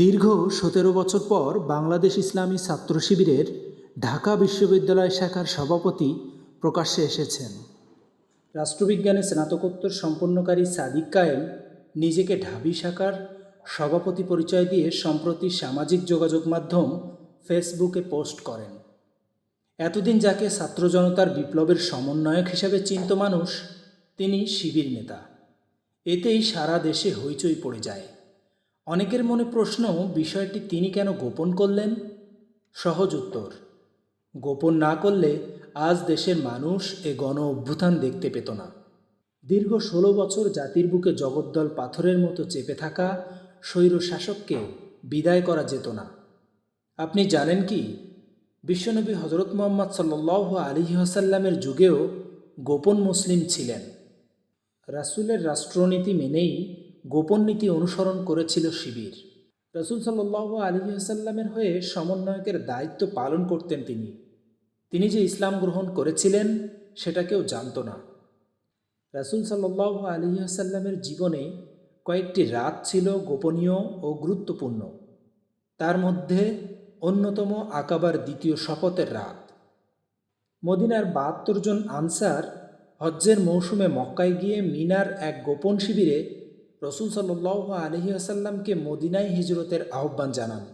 দীর্ঘ সতেরো বছর পর বাংলাদেশ ইসলামী ছাত্র শিবিরের ঢাকা বিশ্ববিদ্যালয় শাখার সভাপতি প্রকাশ্যে এসেছেন। রাষ্ট্রবিজ্ঞানে স্নাতকোত্তর সম্পন্নকারী সাদিক কায়েম নিজেকে ঢাবি শাখার সভাপতি পরিচয় দিয়ে সম্প্রতি সামাজিক যোগাযোগ মাধ্যম ফেসবুকে পোস্ট করেন। এতদিন যাকে ছাত্র জনতার বিপ্লবের সমন্বয়ক হিসাবে চিন্ত মানুষ, তিনি শিবির নেতা। এতেই সারা দেশে হইচই পড়ে যায়। অনেকের মনে প্রশ্ন, বিষয়টি তিনি কেন গোপন করলেন? সহজ উত্তর, গোপন না করলে আজ দেশের মানুষ এ গণ অভ্যুত্থান দেখতে পেত না। দীর্ঘ ষোলো বছর জাতির বুকে জগদ্দল পাথরের মতো চেপে থাকা স্বৈর শাসককে বিদায় করা যেত না। আপনি জানেন কি? বিশ্বনবী হজরত মোহাম্মদ সাল্লাহ আলী হাসাল্লামের যুগেও গোপন মুসলিম ছিলেন। রাসূলের রাষ্ট্রনীতি মেনেই গোপন নীতি অনুসরণ করেছিল শিবির। রাসূল সাল্লাহ আলী আসাল্লামের হয়ে সমন্বয়কের দায়িত্ব পালন করতেন তিনি। তিনি যে ইসলাম গ্রহণ করেছিলেন, সেটা কেউ জানত না। রাসূল সাল্লাহ আসাল্লামের জীবনে কয়েকটি রাত ছিল গোপনীয় ও গুরুত্বপূর্ণ। তার মধ্যে অন্যতম আকাবার দ্বিতীয় শপথের রাত। মদিনার বাহাত্তর জন আনসার হজ্জের মৌসুমে মক্কায় গিয়ে মিনার এক গোপন শিবিরে রসুল সাল্লাহ আলহি আসাল্লামকে মদিনায় হিজরতের আহ্বান জানান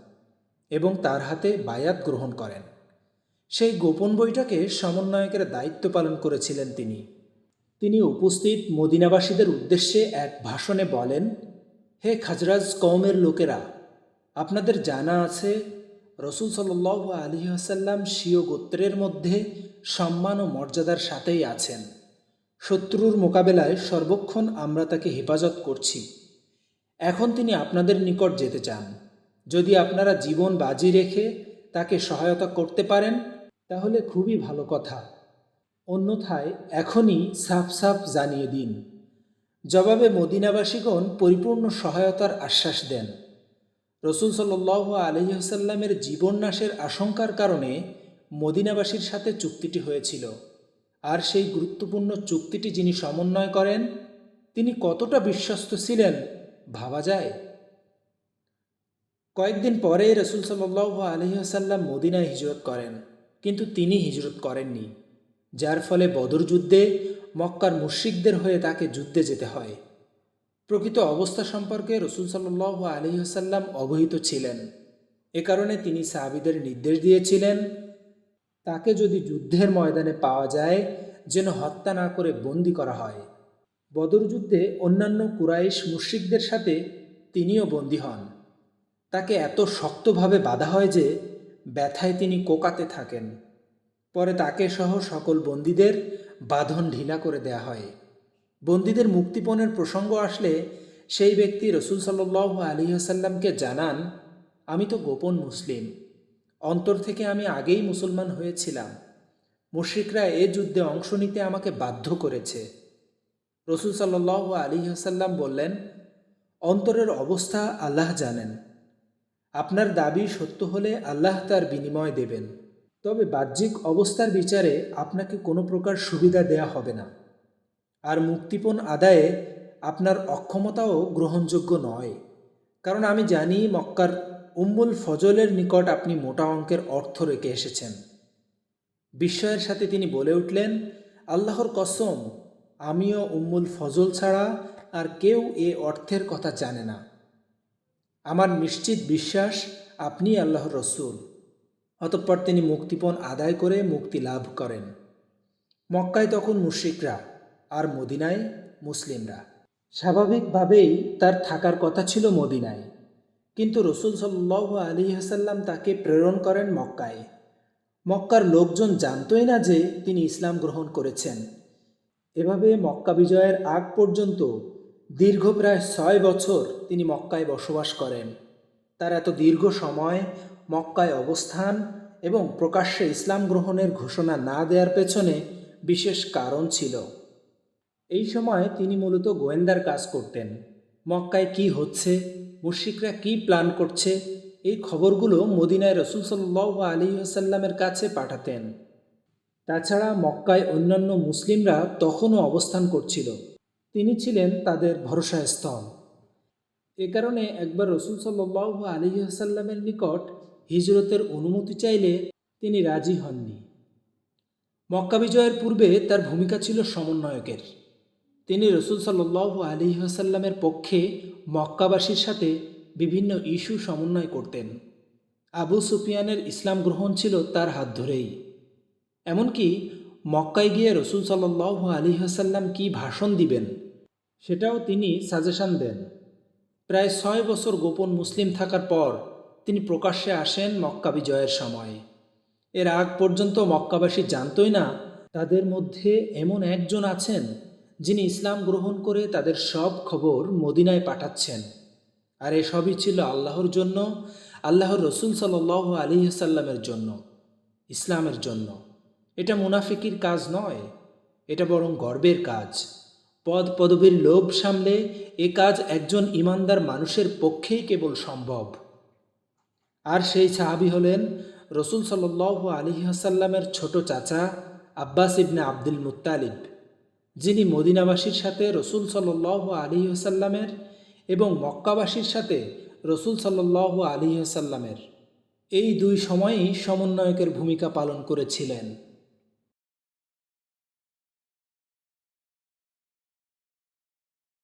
এবং তার হাতে বায়াত গ্রহণ করেন। সেই গোপন বইটাকে সমন্বয়কের দায়িত্ব পালন করেছিলেন তিনি। তিনি উপস্থিত মদিনাবাসীদের উদ্দেশ্যে এক ভাষণে বলেন, হে খাজরাজ কৌমের লোকেরা, আপনাদের জানা আছে, রসুল সাল্লাহ আলী আসাল্লাম স্বীয় গোত্রের মধ্যে সম্মান ও মর্যাদার সাথেই আছেন। শত্রুর মোকাবেলায় সর্বক্ষণ আমরা তাকে হেফাজত করছি। এখন তিনি আপনাদের নিকট যেতে চান। যদি আপনারা জীবন বাজি রেখে তাকে সহায়তা করতে পারেন, তাহলে খুবই ভালো কথা। অন্যথায় এখনই সাফ সাফ জানিয়ে দিন। জবাবে মদিনাবাসীগণ পরিপূর্ণ সহায়তার আশ্বাস দেন। রসুল সাল্লাহ আলহিহাসাল্লামের জীবন নাশের আশঙ্কার কারণে মদিনাবাসীর সাথে চুক্তিটি হয়েছিল। আর সেই গুরুত্বপূর্ণ চুক্তিটি যিনি সমন্বয় করেন, তিনি কতটা বিশ্বস্ত ছিলেন ভাবা যায়? কয়েকদিন পরে রসুল সাল্লাহ আলহিহাসাল্লাম মদিনায় হিজরত করেন, কিন্তু তিনি হিজরত করেননি, যার ফলে বদর যুদ্ধে মক্কার মুশ্রিকদের হয়ে তাকে যুদ্ধে যেতে হয়। প্রকৃত অবস্থা সম্পর্কে রসুল সাল্লাহ আলহিহাসাল্লাম অবহিত ছিলেন। এ কারণে তিনি সাহাবিদের নির্দেশ দিয়েছিলেন তাকে যদি যুদ্ধের ময়দানে পাওয়া যায়, যেন হত্যা না করে বন্দি করা হয়। বদর যুদ্ধে অন্যান্য কুরাইশ মুশ্রিকদের সাথে তিনিও বন্দী হন। তাকে এত শক্তভাবে বাধা হয় যে, ব্যথায় তিনি কোকাতে থাকেন। পরে তাকে সহ সকল বন্দীদের বাঁধন ঢিলা করে দেয়া হয়। বন্দীদের মুক্তিপণের প্রসঙ্গ আসলে সেই ব্যক্তি রসুল সাল্লাহ আলী আসাল্লামকে জানান, আমি তো গোপন মুসলিম। অন্তর থেকে আমি আগেই মুসলমান হয়েছিলাম। মুশ্রিকরা এ যুদ্ধে অংশ নিতে আমাকে বাধ্য করেছে। রসুল সাল্লাহ আলী হাসাল্লাম বললেন, অন্তরের অবস্থা আল্লাহ জানেন। আপনার দাবি সত্য হলে আল্লাহ তার বিনিময় দেবেন। তবে বাহ্যিক অবস্থার বিচারে আপনাকে কোনো প্রকার সুবিধা দেয়া হবে না। আর মুক্তিপণ আদায়ে আপনার অক্ষমতাও গ্রহণযোগ্য নয়। কারণ আমি জানি মক্কার উম্মুল ফজলের নিকট আপনি মোটা অঙ্কের অর্থ রেখে এসেছেন। বিস্ময়ের সাথে তিনি বলে উঠলেন, আল্লাহর কসম, আমিও উম্মুল ফজল ছাড়া আর কেউ এ অর্থের কথা জানে না। আমার নিশ্চিত বিশ্বাস, আপনি আল্লাহর রসুল। অতঃপর তিনি মুক্তিপণ আদায় করে মুক্তি লাভ করেন। মক্কায় তখন মুশ্রিকরা আর মদিনায় মুসলিমরা। স্বাভাবিকভাবেই তার থাকার কথা ছিল মদিনায়। কিন্তু রসুল সাল্লাহ আলী হাসাল্লাম তাকে প্রেরণ করেন মক্কায়। মক্কার লোকজন জানতই না যে তিনি ইসলাম গ্রহণ করেছেন। এভাবে মক্কা বিজয়ের আগ পর্যন্ত দীর্ঘ প্রায় ছয় বছর তিনি মক্কায় বসবাস করেন। তার এত দীর্ঘ সময়, মক্কায় অবস্থান এবং প্রকাশ্যে ইসলাম গ্রহণের ঘোষণা না দেওয়ার পেছনে বিশেষ কারণ ছিল। এই সময় তিনি মূলত গোয়েন্দার কাজ করতেন। মক্কায় কি হচ্ছে মুশিকরা কি প্ল্যান করছে? এই খবরগুলো মদিনায় রসুল সাল্লাহ আলী আসাল্লামের কাছে পাঠাতেন। তাছাড়া মক্কায় অন্যান্য মুসলিমরা তখনও অবস্থান করছিল। তিনি ছিলেন তাদের ভরসাস্থল। এ কারণে একবার রসুল সাল্লাহ আলী আসাল্লামের নিকট হিজরতের অনুমতি চাইলে তিনি রাজি হননি। মক্কা বিজয়ের পূর্বে তার ভূমিকা ছিল সমন্বয়কের। তিনি রসুল সাল্লাহ আলী আসাল্লামের পক্ষে মক্কাবাসীর সাথে বিভিন্ন ইস্যু সমন্বয় করতেন। আবু সুফিয়ানের ইসলাম গ্রহণ ছিল তার হাত ধরেই। এমনকি মক্কায় গিয়ে রসুল সাল্লাহ আলী হাসাল্লাম কী ভাষণ দিবেন, সেটাও তিনি সাজেশন দেন। প্রায় ছয় বছর গোপন মুসলিম থাকার পর তিনি প্রকাশ্যে আসেন মক্কা বিজয়ের সময়। এর আগ পর্যন্ত মক্কাবাসী জানতই না তাদের মধ্যে এমন একজন আছেন যিনি ইসলাম গ্রহণ করে তাদের সব খবর মদিনায় পাঠাচ্ছেন। আর এসবই ছিল আল্লাহর জন্য, আল্লাহর রসুল সাল আলী সাল্লামের জন্য, ইসলামের জন্য। এটা মুনাফিকির কাজ নয়, এটা বরং গর্বের কাজ। পদ পদবীর লোভ সামলে এ কাজ একজন ইমানদার মানুষের পক্ষেই কেবল সম্ভব। আর সেই সাহাবি হলেন রসুল সাল আলী হাসাল্লামের ছোট চাচা আব্বাস ইবনে আব্দুল মুত্তালিব। যিনি মদিনাবাসীর সাথে রসুল সাল আলী সাল্লামের এবং মক্কাবাসীর সাথে রসুল সাল্লাহ আলী সাল্লামের এই দুই সময়ই সমন্বয়কের ভূমিকা পালন করেছিলেন।